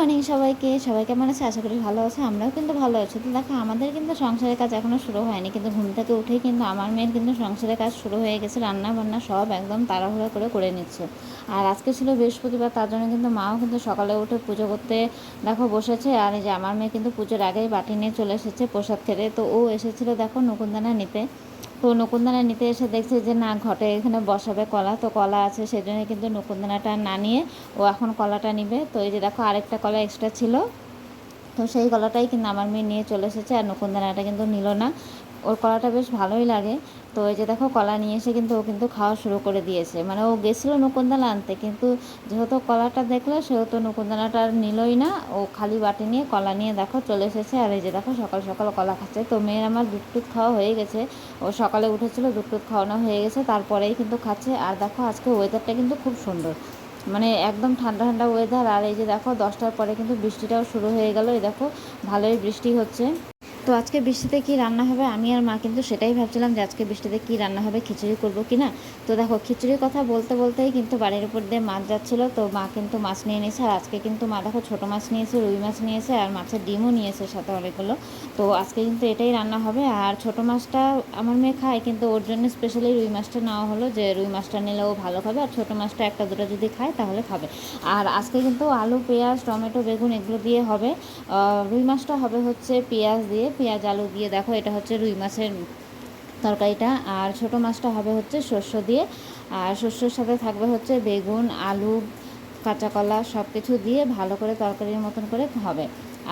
Morning সবাইকে, সবাই কেমন আছে? আশা করি ভালো আছে, আমরাও কিন্তু ভালো আছি। তো দেখো, আমাদের কিন্তু সংসারের কাজ এখনও শুরু হয়নি, কিন্তু ঘুম থেকে উঠেই কিন্তু আমার মেয়ের কিন্তু সংসারের কাজ শুরু হয়ে গেছে রান্না বান্না সব একদম তাড়াহুড়া করে করে নিচ্ছে। আর আজকে ছিল বৃহস্পতিবার, তার জন্য কিন্তু মাও কিন্তু সকালে উঠে পুজো করতে, দেখো, বসেছে। আর এই যে আমার মেয়ে কিন্তু পুজোর আগেই বাটি নিয়ে চলে এসেছে প্রসাদ খেতে। তো ও এসেছিল, দেখো নকুনদানা নিতে। নকুনদানা নিতে এসে দেখছে যে, না, ঘটে এখানে বসাবে কলা। তো কলা আছে সেজন্য কিন্তু নকুনদানাটা না নিয়ে ও এখন কলাটা নিবে। তো এই যে দেখো, আরেকটা কলা এক্সট্রা ছিল। তো সেই কলাটাই কিন্তু আমার মেয়ে নিয়ে চলে এসেছে আর নকুনদানাটা কিন্তু নিল না। ওর কলাটা বেশ ভালোই লাগে। তো এই যে দেখো, কলা নিয়ে এসে কিন্তু ও কিন্তু খাওয়া শুরু করে দিয়েছে। মানে ও গেছিল নকুনদানা আনতে, কিন্তু যেহেতু কলাটা দেখল, সেহেতু নকুনদানাটা আর নিলই না। ও খালি বাটি নিয়ে কলা নিয়ে দেখো চলে এসেছে। আর এই যে দেখো, সকাল সকাল কলা খাচ্ছে। তো মেয়ের আমার দুধ খাওয়া হয়ে গেছে। ও সকালে উঠেছিল দুধ টুধ খাওয়ানো হয়ে গেছে। তারপরেই কিন্তু খাচ্ছে। আর দেখো, আজকে ওয়েদারটা কিন্তু খুব সুন্দর। মানে একদম ঠান্ডা ঠান্ডা ওয়েদার আর এই যে দেখো, দশটার পরে কিন্তু বৃষ্টিটাও শুরু হয়ে গেল। এই দেখো, ভালোই বৃষ্টি হচ্ছে। তো আজকে বৃষ্টিতে কি রান্না হবে? আমি আর মা কিন্তু সেটাই ভাবছিলাম যে আজকে বৃষ্টিতে কি রান্না হবে, খিচুড়ি করব কি না তো দেখো, খিচুড়ির কথা বলতে বলতেই কিন্তু বাড়ির উপর দিয়ে মাছ যাচ্ছিল। তো মা কিন্তু মাছ নিয়ে নিয়েছে আর আজকে কিন্তু মা দেখো ছোটো মাছ নিয়েছে, রুই মাছ নিয়েছে আর মাছের ডিমও নিয়েছে সাথে অনেকগুলো। তো আজকে কিন্তু এটাই রান্না হবে। আর ছোটো মাছটা আমার মেয়ে খায়, কিন্তু ওর জন্য স্পেশালি রুই মাছটা নেওয়া হলো যে রুই মাছটা নিলে ও ভালো খাবে। আর ছোটো মাছটা একটা দুটো যদি খায় তাহলে খাবে। আর আজকে কিন্তু আলু, পেঁয়াজ, টমেটো, বেগুন এগুলো দিয়ে হবে। রুই মাছটা হবে হচ্ছে পেঁয়াজ দিয়ে। পেঁয়াজ আলু দিয়ে দেখো, এটা হচ্ছে রুই মাছের তরকারিটা। আর ছোট মাছটা হবে হচ্ছে শস্য দিয়ে। আর শস্যর সাথে থাকবে হচ্ছে বেগুন, আলু, কাঁচাকলা সব কিছু দিয়ে ভালো করে তরকারির মতন করে হবে।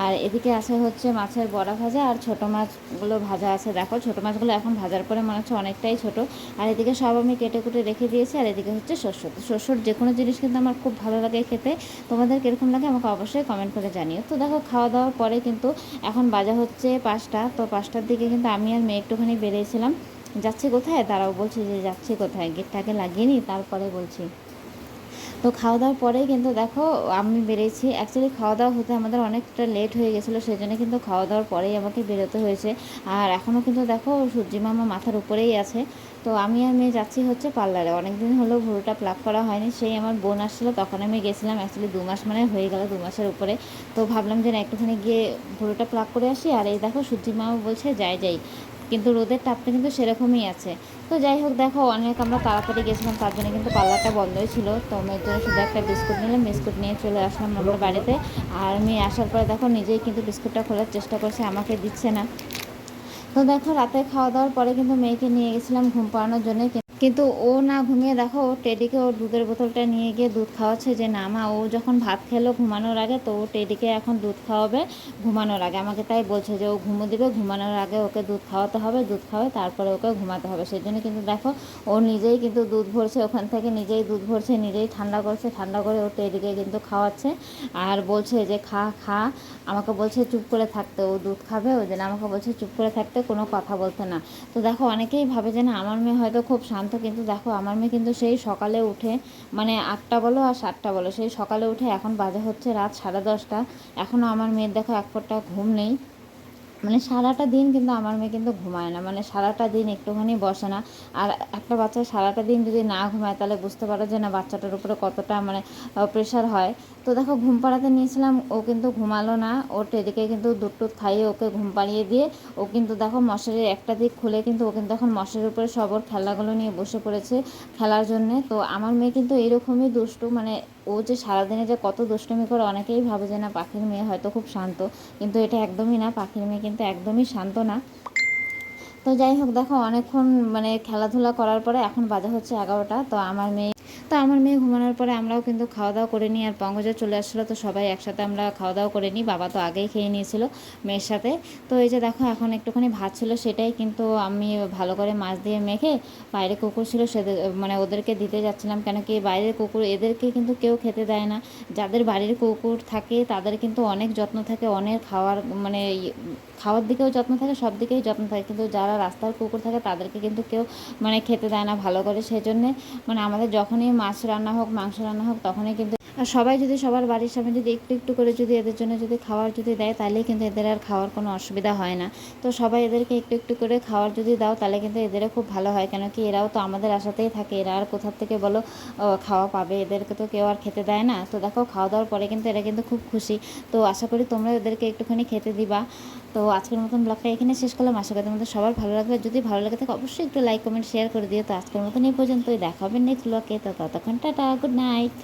আর এদিকে আছে হচ্ছে মাছের বড়া ভাজা আর ছোটো মাছগুলো ভাজা আছে। দেখো ছোটো মাছগুলো এখন ভাজার পরে মনে হচ্ছে অনেকটাই ছোট। আর এদিকে সব আমি কেটে কুটে রেখে দিয়েছি, আর এদিকে হচ্ছে শস্য শস্যর যে কোনো জিনিস কিন্তু আমার খুব ভালো লাগে খেতে। তোমাদের কীরকম লাগে আমাকে অবশ্যই কমেন্ট করে জানিও। তো দেখো খাওয়া দাওয়ার পরে কিন্তু এখন বাজা হচ্ছে পাঁচটা। তো পাঁচটার দিকে কিন্তু আমি আর মেয়ে একটুখানি বেরিয়েছিলাম। যাচ্ছি কোথায়? তারাও বলছে যে যাচ্ছি কোথায়? গেটটাকে লাগিয়ে নিই, তারপরে বলছি। তো খাওয়া দাওয়ার পরেই কিন্তু দেখো, আমি বেরিয়েছি। অ্যাকচুয়ালি খাওয়া দাওয়া হতে আমাদের অনেকটা লেট হয়ে গেছিল সেই জন্য কিন্তু খাওয়া দাওয়ার পরেই আমাকে বেরোতে হয়েছে। আর এখনও কিন্তু দেখো, সূর্যি মামা মাথার উপরেই আছে। তো আমি আর মেয়ে যাচ্ছি হচ্ছে পার্লারে। অনেক দিন হলো ভুরুটা প্লাক করা হয়নি। সেই আমার বোন আসছিল, তখন আমি গেছিলাম। অ্যাকচুয়ালি দু মাস মানে হয়ে গেল দু মাসের উপরে। তো ভাবলাম যে না, একটুখানি গিয়ে ভুরুটা প্লাক করে আসি। আর এই দেখো, সূর্যি মামা বলছে, যাই যাই। কিন্তু রোদের তাপটা কিন্তু সেরকমই আছে। তো যাই হোক, দেখো, অনেক আমরা তাড়াতাড়ি গেছিলাম, তার জন্য কিন্তু পার্লারটা বন্ধই ছিল। তো মেয়ের জন্য শুধু একটা বিস্কুট নিলাম, বিস্কুট নিয়ে চলে আসলাম আমরা বাড়িতে। আর আমি আসার পরে দেখো, নিজেই কিন্তু বিস্কুটটা খোলার চেষ্টা করছে, আমাকে দিচ্ছে না। তো দেখো, রাতে খাওয়া দাওয়ার পরে কিন্তু মেয়েকে নিয়ে গেছিলাম ঘুম পাড়ানোর জন্য কিন্তু ও না ঘুমিয়ে দেখো, ও টেডিকে ওর দুধের বোতলটা নিয়ে গিয়ে দুধ খাওয়াচ্ছে যে, না মা, ও যখন ভাত খেলো ঘুমানোর আগে, তো ও টেডিকে এখন দুধ খাওয়াবে ঘুমানোর আগে। আমাকে তাই বলছে যে, ও ঘুমো দিবে, ঘুমানোর আগে ওকে দুধ খাওয়াতে হবে, দুধ খাওয়াই তারপরে ওকে ঘুমাতে হবে। সেই জন্য কিন্তু দেখো, ও নিজেই কিন্তু দুধ ভরছে, ওখান থেকে নিজেই দুধ ভরছে, নিজেই ঠান্ডা করছে, ঠান্ডা করে ও টেডিকে কিন্তু খাওয়াচ্ছে। আর বলছে যে, খা খা। আমাকে বলছে, চুপ করে থাকতে। ও দুধ খাবে, ওই জন্য আমাকে বলছে, চুপ করে থাকতে, কোনো কথা বলতে না। তো দেখো, অনেকেই ভাবে যে, না, আমার মেয়ে হয়তো খুব শান্ত শান্ত কিন্তু দেখো, আমার মেয়ে কিন্তু সেই সকালে উঠে মানে আটটা বলো আর সাতটা বলো, সেই সকালে উঠে এখন বাজে হচ্ছে রাত সাড়ে দশটা। এখনও আমার মেয়ের দেখো এক ফোঁটা ঘুম নেই। মানে সারাটা দিন কিন্তু আমার মেয়ে কিন্তু ঘুমায় না। মানে সারাটা দিন একটুখানি বসে না। আর একটা বাচ্চা সারাটা দিন যদি না ঘুমায়, তাহলে বুঝতে পারো যে না বাচ্চাটার উপরে কতটা মানে প্রেশার হয়। তো দেখো, ঘুম পাড়াতে নিয়েছিলাম, ও কিন্তু ঘুমালো না। ওর টেডিকে কিন্তু দুধ টুধ খাইয়ে ওকে ঘুম পাড়িয়ে দিয়ে, ও কিন্তু দেখো মশারির একটা দিক খুলে কিন্তু ও কিন্তু এখন মশারির উপরে সব ওর খেলাগুলো নিয়ে বসে পড়েছে খেলার জন্যে। তো আমার মেয়ে কিন্তু এইরকমই দুষ্টু। মানে ও যে সারাদিনে যে কত দুষ্টুমি করে, অনেকেই ভাবে যে না পাখির মেয়ে হয়তো খুব শান্ত। কিন্তু এটা একদমই না। পাখির মেয়ে কিন্তু একদমই শান্ত না। তো যাই হোক, দেখো অনেকক্ষণ মানে খেলাধুলা করার পরে এখন বাজে হচ্ছে এগারোটা। তো আমার মেয়ে তো আমার মেয়ে ঘুমানোর পরে আমরাও কিন্তু খাওয়া দাওয়া করে নিই, আর পঙ্কজও চলে আসছিল তো সবাই একসাথে আমরা খাওয়া দাওয়া করে নিই। বাবা তো আগেই খেয়ে নিয়েছিল মেয়ের সাথে। তো এই যে দেখো, এখন একটুখানি ভাত ছিল সেটাই কিন্তু আমি ভালো করে মাছ দিয়ে মেখে বাইরে কুকুর ছিল সে মানে ওদেরকে দিতে যাচ্ছিলাম, কেন কি বাইরের কুকুর এদেরকে কিন্তু কেউ খেতে দেয় না। যাদের বাড়ির কুকুর থাকে তাদের কিন্তু অনেক যত্ন থাকে, অনেক খাওয়ার মানে খাওয়ার দিকেও যত্ন থাকে, সব দিকেই যত্ন থাকে। কিন্তু যারা রাস্তার কুকুর থাকে তাদেরকে কিন্তু কেউ মানে খেতে দেয় না ভালো করে। সেই জন্যে মানে আমাদের যখনই মাছ রান্না হোক মাংস রান্না হোক তখনই কিন্তু আর সবাই যদি সবার বাড়ির সামনে যদি একটু একটু করে যদি এদের জন্য যদি খাওয়ার যদি দেয় তাহলে কিন্তু এদের আর খাওয়ার কোনো অসুবিধা হয় না। তো সবাই এদেরকে একটু একটু করে খাওয়ার যদি দাও, তাহলে কিন্তু এদেরও খুব ভালো হয়। কেন কি এরাও তো আমাদের আশাতেই থাকে, এরা আর কোথার থেকে বলো খাওয়া পাবে? এদেরকে তো কেউ আর খেতে দেয় না। তো দেখো, খাওয়া দাওয়ার পরে কিন্তু এরা কিন্তু খুব খুশি। তো আশা করি তোমরা এদেরকে একটুখানি খেতে দিবা। তো আজকের মতন ব্লগটা এখানে শেষ করলাম। আশা করি তোমাদের সবার ভালো লাগবে। যদি ভালো লাগে থাকে, অবশ্যই একটু লাইক কমেন্ট শেয়ার করে দিও। তো আজকের মতন এই পর্যন্তই। দেখা নেক্সট ব্লগে তো ততক্ষণ টাটা গুড নাইট